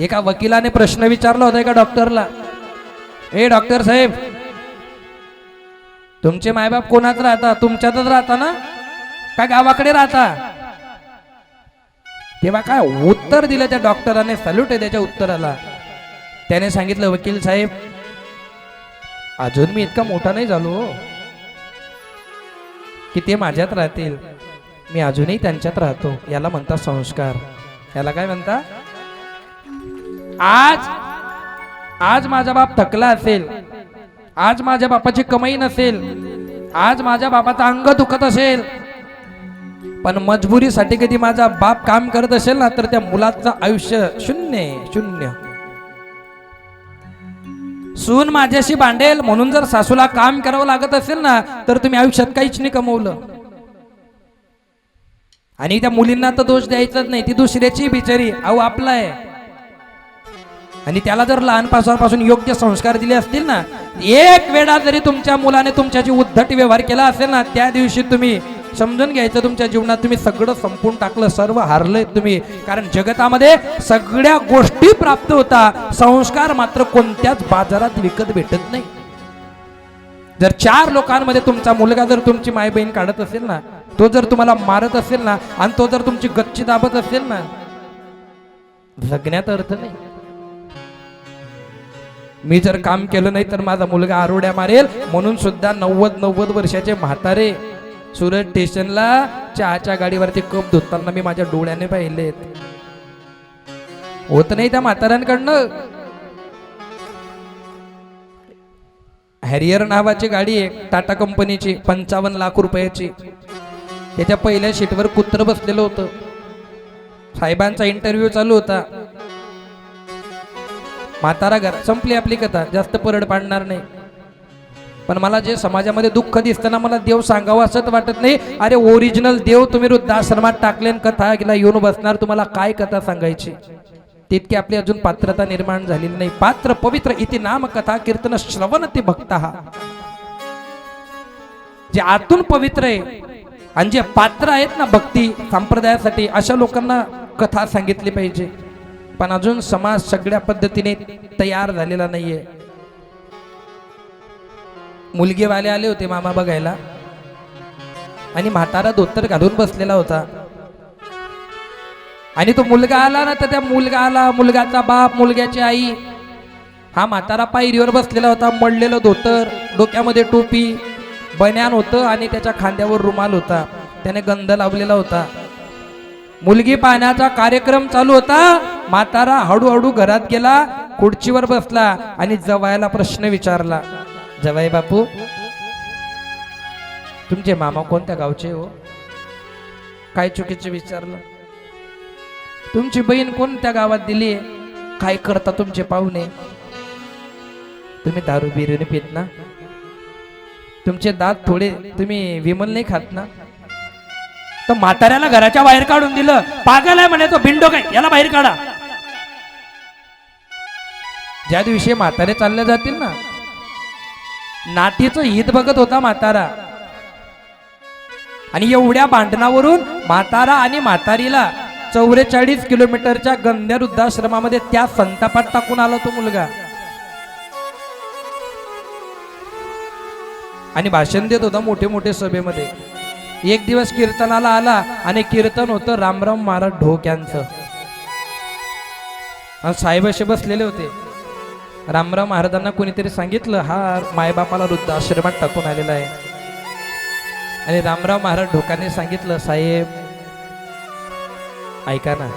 एका वकिलाने प्रश्न विचारला होता एका डॉक्टरला. ए डॉक्टर साहेब तुमचे मायबाप कोणात राहता? तुमच्यातच राहता ना? काय गावाकडे राहता? तेव्हा काय उत्तर दिलं त्या डॉक्टराने? सल्यूट आहे त्याच्या उत्तराला. त्याने सांगितलं वकील साहेब अजून मी इतका मोठा नाही झालो हो. की ते माझ्यात राहतील. मी अजूनही त्यांच्यात राहतो. याला म्हणतात संस्कार. याला काय म्हणता? आज आज माझा बाप थकला असेल आज माझ्या बापाची कमाई नसेल आज माझ्या बापाचं अंग दुखत असेल पण मजबुरीसाठी कधी माझा बाप काम करत असेल ना तर त्या मुलाचं आयुष्य शून्य शून्य. सून माझ्याशी भांडेल म्हणून जर सासूला काम करावं लागत असेल ना तर तुम्ही आयुष्यात काहीच नाही कमवलं. आणि त्या मुलींना तर दोष द्यायचाच नाही ती दुसऱ्याची बिचारी अहो आपला आहे. आणि त्याला जर लहानपासापासून योग्य संस्कार दिले असतील ना एक वेळा जरी तुमच्या मुलाने तुमच्याशी उद्धट व्यवहार केला असेल ना त्या दिवशी तुम्ही समजून घ्यायचं तुमच्या जीवनात तुम्ही सगळं संपून टाकलं सर्व हारलंय तुम्ही. कारण जगतामध्ये सगळ्या गोष्टी प्राप्त होता संस्कार मात्र कोणत्याच बाजारात विकत भेटत नाही. जर चार लोकांमध्ये तुमचा मुलगा जर तुमची माय बहीण काढत असेल ना तो जर तुम्हाला मारत असेल ना आणि तो जर तुमची गच्ची दाबत असेल ना जगण्यात अर्थ नाही. मी जर काम केलं नाही तर माझा मुलगा आरोड्या मारेल. म्हणून सुद्धा नव्वद नव्वद वर्षाचे म्हातारे सुरत स्टेशनला चहाच्या गाडीवरती कप धुताना मी माझ्या डोळ्याने पाहिलेत. होत नाही त्या म्हाताऱ्यांकडनं. हॅरियर नावाची गाडी आहे टाटा कंपनीची पंचावन्न लाख रुपयाची. त्याच्या पहिल्या सीटवर कुत्र बसलेलं होतं. साहेबांचा इंटरव्ह्यू चालू होता. म्हातारा घर. संपली आपली कथा. जास्त परड पाडणार नाही. पण मला जे समाजामध्ये दुःख दिसताना मला देव सांगावं असंच वाटत नाही. अरे ओरिजिनल देव तुम्ही वृद्धाश्रमात टाकले आणि कथा गेला येऊन बसणार तुम्हाला काय कथा सांगायची? तितकी आपली अजून पात्रता निर्माण झालेली नाही. पात्र पवित्र इति नाम कथा कीर्तन श्रवण ते भक्त जे आतून पवित्र आहे आणि जे पात्र आहेत ना भक्ती संप्रदायासाठी अशा लोकांना कथा सांगितली पाहिजे. पण अजून समाज सगळ्या पद्धतीने तयार झालेला नाहीये. मुलगेवाले आले होते मामा बघायला. आणि म्हातारा धोतर घालून बसलेला होता. आणि तो मुलगा आला ना तर त्या मुलगा आला. मुलगाचा बाप मुलग्याची आई. हा म्हातारा पायरीवर बसलेला होता मडलेलं धोतर डोक्यामध्ये टोपी. बन्यान होतं आणि त्याच्या खांद्यावर रुमाल होता. त्याने गंध लावलेला होता. मुलगी पाहण्याचा कार्यक्रम चालू होता. म्हातारा हळूहळू घरात गेला खुर्चीवर बसला आणि जवायला प्रश्न विचारला. जवाई बापू तुमचे मामा कोणत्या गावचे हो? काय चुकीचे विचारलं? तुमची बहीण कोणत्या गावात दिली? काय करता तुमचे पाहुणे? तुम्ही दारू बिरू पित ना? तुमचे दात थोडे तुम्ही विमल नाही खात ना? तर म्हाताऱ्याला घराच्या बाहेर काढून दिलं. पागल आहे म्हणे तो भिंडो काय याला बाहेर काढा. ज्या दिवशी म्हातारे चालले जातील ना नातीचं हित बघत होता म्हातारा. आणि एवढ्या भांडणावरून म्हातारा आणि म्हातारीला चौवेचाळीस किलोमीटरच्या गंध्या वृद्धाश्रमामध्ये त्या संतापात टाकून आला तो मुलगा. आणि भाषण देत होता मोठे मोठे सभेमध्ये. एक दिवस कीर्तनाला आला आणि कीर्तन होतं रामराम महाराज ढोक्यांचं. आणि साहेब असे बसलेले होते. रामराव महाराजांना कोणीतरी सांगितलं हा मायबापाला वृद्ध आश्रमात टाकून आलेला आहे. आणि रामराव महाराज ढोकाने सांगितलं साहेब ऐका ना.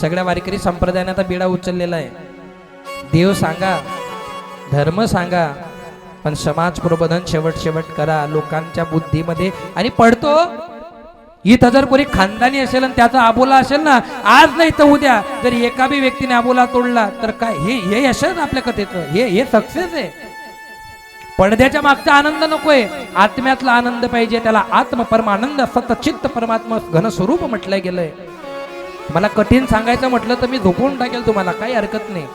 सगळ्या वारकरी संप्रदायाने आता बिडा उचललेला आहे. देव सांगा धर्म सांगा पण समाज प्रबोधन शेवट शेवट करा. लोकांच्या बुद्धीमध्ये आणि पडतो. इथं जर कोणी खानदानी असेल आणि त्याचा आबोला असेल ना आज नाही तर उद्या. जर एका बी व्यक्तीने आबोला तोडला तर काय हे हे यशच आपल्या कथेचं. हे हे सक्सेस आहे. पडद्याच्या मागचा आनंद नकोय. आत्म्यातला आनंद पाहिजे त्याला आत्म परमानंद सतचित्त परमात्मा घनस्वरूप म्हटलं गेलंय. मला कठीण सांगायचं म्हटलं तर मी झोपून टाकेल तुम्हाला काही हरकत नाही.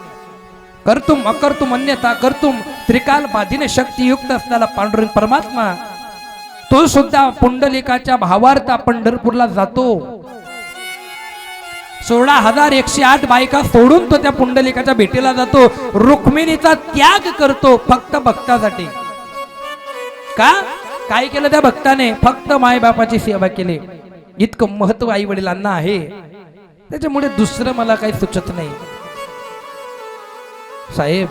करतुम अकर्तुम अन्यथा करतुम त्रिकाल बाधीने शक्तियुक्त असणारा पांडुरंग परमात्मा तो सुद्धा पुंडलिकाच्या भावार्थ पंढरपूरला जातो. सोळा हजार एकशे आठ बायका सोडून तो त्या पुंडलिकाच्या भेटीला जातो. रुक्मिणीचा त्याग करतो फक्त भक्तासाठी. का? काय केलं त्या भक्ताने? फक्त मायबापाची सेवा केली. इतकं महत्त्व आई वडिलांना आहे. त्याच्यामुळे दुसरं मला काही सुचत नाही. साहेब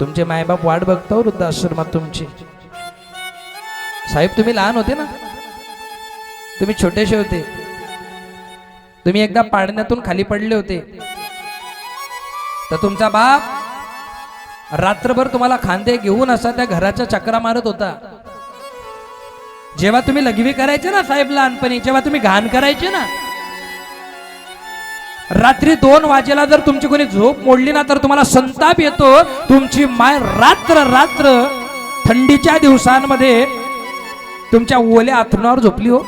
तुमचे मायबाप वाट बघतो वृद्धाश्रमात तुमची. साहेब तुम्ही लहान होते ना? तुम्ही छोटेसे होते. तुम्ही एकदा पाळण्यातून खाली पडले होते. तर तुमचा बाप रात्रभर तुम्हाला खांदे घेऊन असा त्या घराच्या चक्रा मारत होता. जेव्हा तुम्ही लघवी करायचे ना साहेब लहानपणी जेव्हा तुम्ही घाण करायचे ना रात्री दोन वाजेला जर तुमची कोणी झोप मोडली ना तर तुम्हाला संताप येतो. तुमची माय रात्र रात्र थंडीच्या दिवसांमध्ये तुमच्या ओल्या आथरुणावर झोपली हो.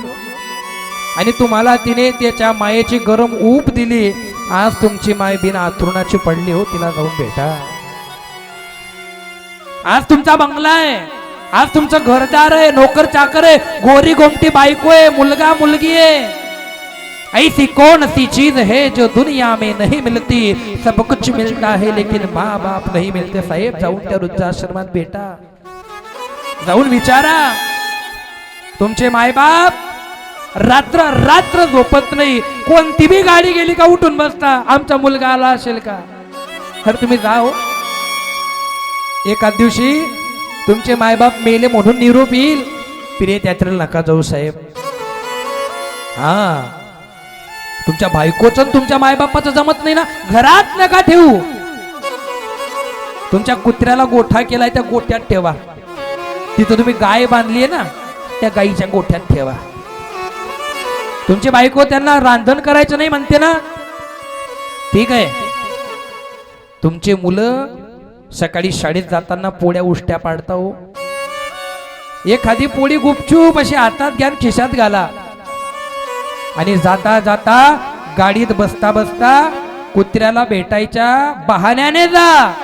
आणि तुम्हाला तिने त्याच्या मायेची गरम ऊप दिली. आज तुमची माय बिन आथरुणाची पडली हो तिला जाऊन भेटा. आज तुमचा बंगला आहे. आज तुमचं घरदार आहे नोकर चाकर आहे गोरी गोमटी बायको आहे मुलगा मुलगी आहे. ऐसी कौन सी चीज है जो दुनिया में नहीं मिलती? सब कुछ मिलता है लेकिन माँ बाप नहीं मिलते। साहेब जाऊन त्या वृद्धाश्रमात भेटा। जाऊन विचारा तुमचे मायबाप रात्र रात्र झोपत नाही. कोणती बी गाडी गेली का उठून बसता? आमचा मुलगा आला असेल का? खर तुम्ही जाओ हो. एका दिवशी तुमचे मायबाप मेले म्हणून निरोप येईल. प्रिय त्यात्रेला नका जाऊ साहेब. हा. तुमच्या बायकोचं तुमच्या मायबापाचं जमत नाही ना? घरात नका ठेवू. तुमच्या कुत्र्याला गोठा केलाय त्या गोठ्यात ठेवा. तिथं तुम्ही गाय बांधली आहे ना त्या गायीच्या गोठ्यात ठेवा. तुमची बायको त्यांना रांधण करायचं नाही म्हणते ना? ठीक आहे. तुमचे मुलं सकाळी शाळेत जाताना पोळ्या उष्ट्या पाडता हो. एखादी पोळी गुपचूप अशी हातात घ्या खिशात घाला. आणि जाता जाता गाडीत बसता बसता कुत्र्याला भेटायच्या बहाण्याने जा.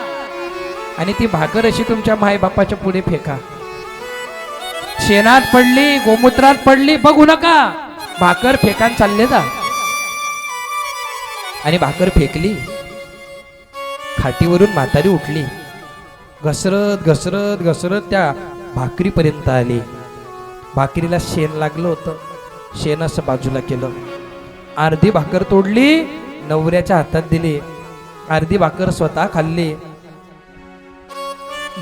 आणि ती भाकर अशी तुमच्या मायबापाच्या पुढे फेका. शेणात पडली गोमूत्रात पडली बघू नका. भाकर फेकान चालले जा. आणि भाकर फेकली. खाटीवरून म्हातारी उठली. घसरत घसरत घसरत त्या भाकरीपर्यंत आली. भाकरीला शेण लागलं होतं. शेण असं बाजूला केलं. अर्धी भाकर तोडली नवऱ्याच्या हातात दिली. अर्धी भाकर स्वतः खाल्ली.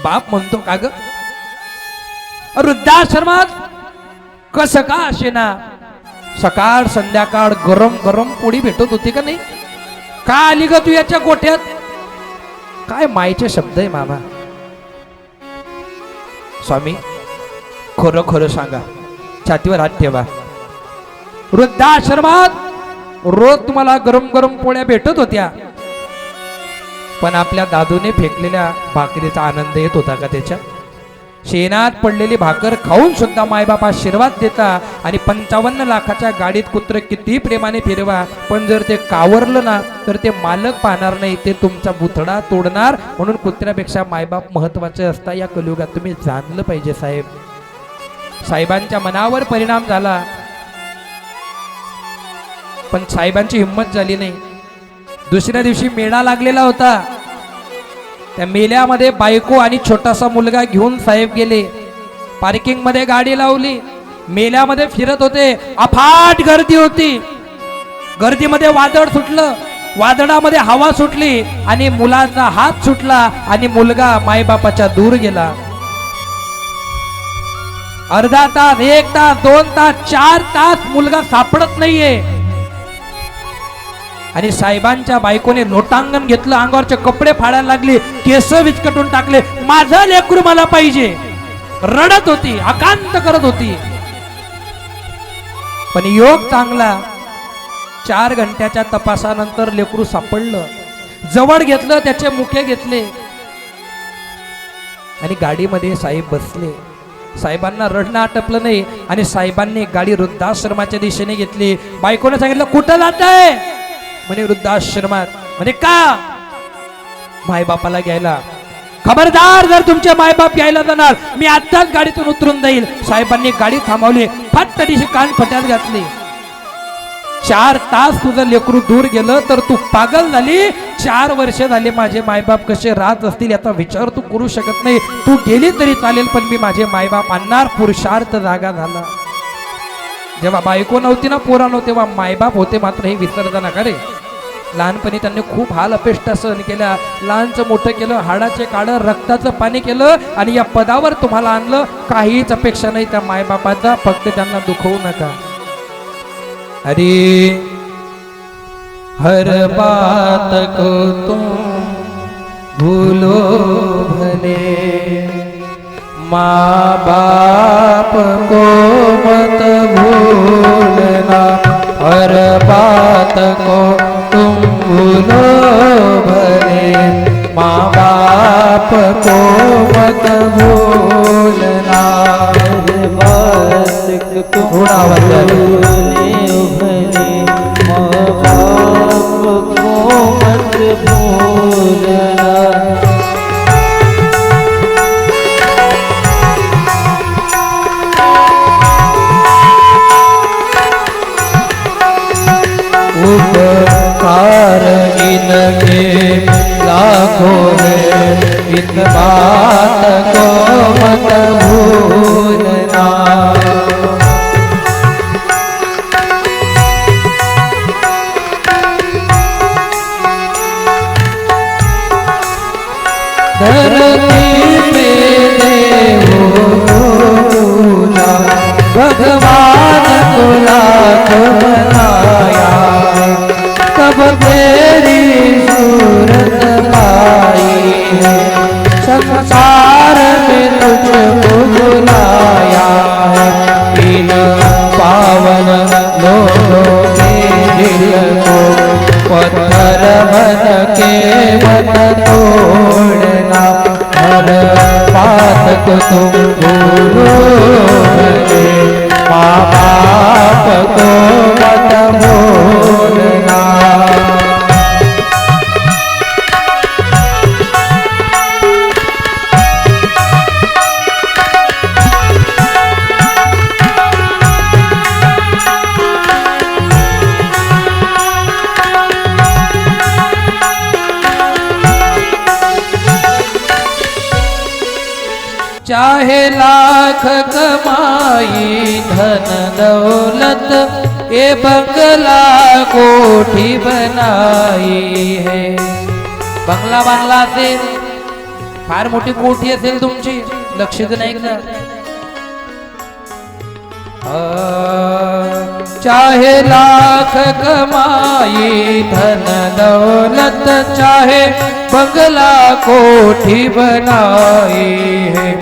बाप म्हणतो का ग? वृद्धाश्रमात कसं का शेना सकाळ संध्याकाळ गरम गरम पोळी भेटत होती का नाही? का आली ग तू याच्या गोठ्यात? काय मायचे शब्द आहे मामा. स्वामी खरं खरं सांगा. छातीवर हात ठेवा. वृद्धाश्रमात रोज तुम्हाला गरम गरम पोळ्या भेटत होत्या. पण आपल्या दादूने फेकलेल्या भाकरीचा आनंद येत होता का त्याच्या? शेणात पडलेली भाकर खाऊन सुद्धा मायबाप आशीर्वाद देता आणि पंचावन्न लाखाच्या गाडीत कुत्र किती प्रेमाने फिरवा पण जर ते कावरलं ना तर ते मालक पाहणार नाही ते तुमचा बुथडा तोडणार म्हणून कुत्र्यापेक्षा मायबाप महत्त्वाचे असता या कलियुगात तुम्ही जाणलं पाहिजे साहेब. साहेबांच्या मनावर परिणाम झाला. पण साहेबांची हिंमत झाली नाही. दुसऱ्या दिवशी मेळा लागलेला होता. त्या मेल्यामध्ये बायको आणि छोटासा मुलगा घेऊन साहेब गेले. पार्किंगमध्ये गाडी लावली. मेल्यामध्ये फिरत होते. अफाट गर्दी होती. गर्दीमध्ये वादळ सुटलं. वादळामध्ये हवा सुटली आणि मुलाचा हात सुटला आणि मुलगा मायबापाच्या दूर गेला. अर्धा तास एक तास दोन तास चार तास मुलगा सापडत नाहीये. आणि साहेबांच्या बायकोने लोटांगण घेतलं अंगावरचे कपडे फाडायला लागले केस विचकटून टाकले. माझं लेकरू मला पाहिजे. रडत होती आकांत करत होती. पण योग चांगला. चार घंट्याच्या तपासानंतर लेकरू सापडलं. जवळ घेतलं त्याचे मुखे घेतले. आणि गाडीमध्ये साहेब बसले. साहेबांना रडणं आटपलं नाही आणि साहेबांनी गाडी वृद्धाश्रमाच्या दिशेने घेतली. बायकोने सांगितलं कुठं जात आहे म्हणे वृद्धाश्रमात म्हणे का? मायबापाला घ्यायला. खबरदार जर तुमचे मायबाप यायला जाणार मी आत्ताच गाडीतून उतरून जाईल. साहेबांनी गाडी थांबवली. फट दिशी कान फट्यात घातली. चार तास तुझं लेकरू दूर गेलं तर तू पागल झाली. चार वर्ष झाले माझे मायबाप कसे राहत असतील याचा विचार तू करू शकत नाही. तू गेली तरी चालेल पण मी माझे मायबाप आणणार. पुरुषार्थ जागा झाला. जेव्हा बायको नव्हती ना पोरा नव्हते तेव्हा मायबाप होते मात्र हे विसरता नका रे लहानपणी त्यांनी खूप हाल अपेष्टा सहन केल्या. लहानचं मोठं केलं हाडाचे काढं रक्ताचं पाणी केलं आणि या पदावर तुम्हाला आणलं. काहीच अपेक्षा नाही त्या मायबापाचा फक्त त्यांना दुखवू नका. अरे हर बात को तुम भूलो भले. माँ बाप को मत भूलना हर बात को तुम भूलो भले। माँ बाप को मत भूलना। थोड़ा आवाज आ रहा नाही धन दौलत ये बंगला कोठी बनाई है। बंगला बांधला असेल फार मोठी कोठी असेल तुमची लक्ष नाही का? चाहे लाख कमाई धन दौलत चाहे बंगला कोठी बनाई है।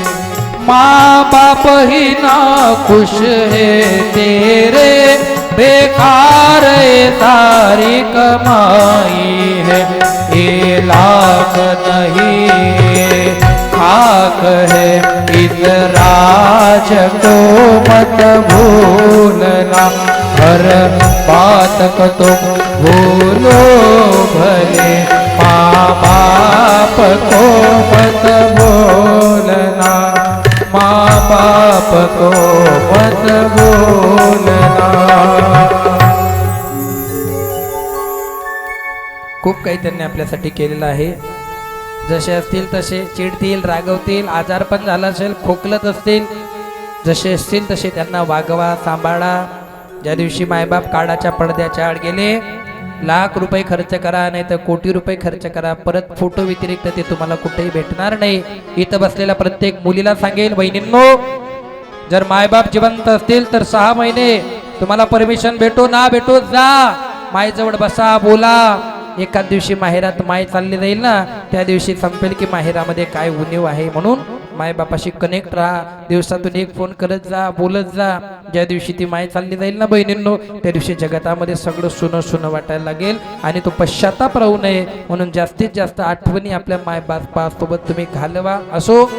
माँ बाप ही ना खुश है तेरे बेकार ये सारी कमाई है। ये लाख नहीं खाक है इस राज को मत भूलना। हर बात को तुम भूलो भले माँ बाप को मत भूलना। को मत भूलना। खूप काही त्यांनी आपल्यासाठी केलेलं आहे. जसे असतील तसे चिडतील रागवतील आजार पण झाला असेल खोकलत असतील. जसे असतील तसे त्यांना वागवा सांभाळा. ज्या दिवशी मायबाप काळाच्या पडद्याच्या आड गेले लाख रुपये खर्च करा नाही तर कोटी रुपये खर्च करा. परत फोटो व्यतिरिक्त ते तुम्हाला कुठेही भेटणार नाही. इथं बसलेल्या प्रत्येक मुलीला सांगेल बहिणींनो जर मायबाप जिवंत असतील तर सहा महिने तुम्हाला परमिशन भेटो ना भेटो जा. मायजवळ बसा बोला. एखाद दिवशी माहेरात माय चालली जाईल ना त्या दिवशी संपेल की माहेरामध्ये काय उणीव आहे म्हणून मायबापाशी कनेक्ट राहा. दिवसातून एक फोन करत जा बोलत जा. ज्या दिवशी ती माय चालली जाईल ना बहिणींनो त्या दिवशी जगतामध्ये सगळं सुनं सुनं वाटायला लागेल आणि तो पश्चाताप राहू नये. म्हणून जास्तीत जास्त आठवणी आपल्या माय बापासोबत तुम्ही घालवा. असो.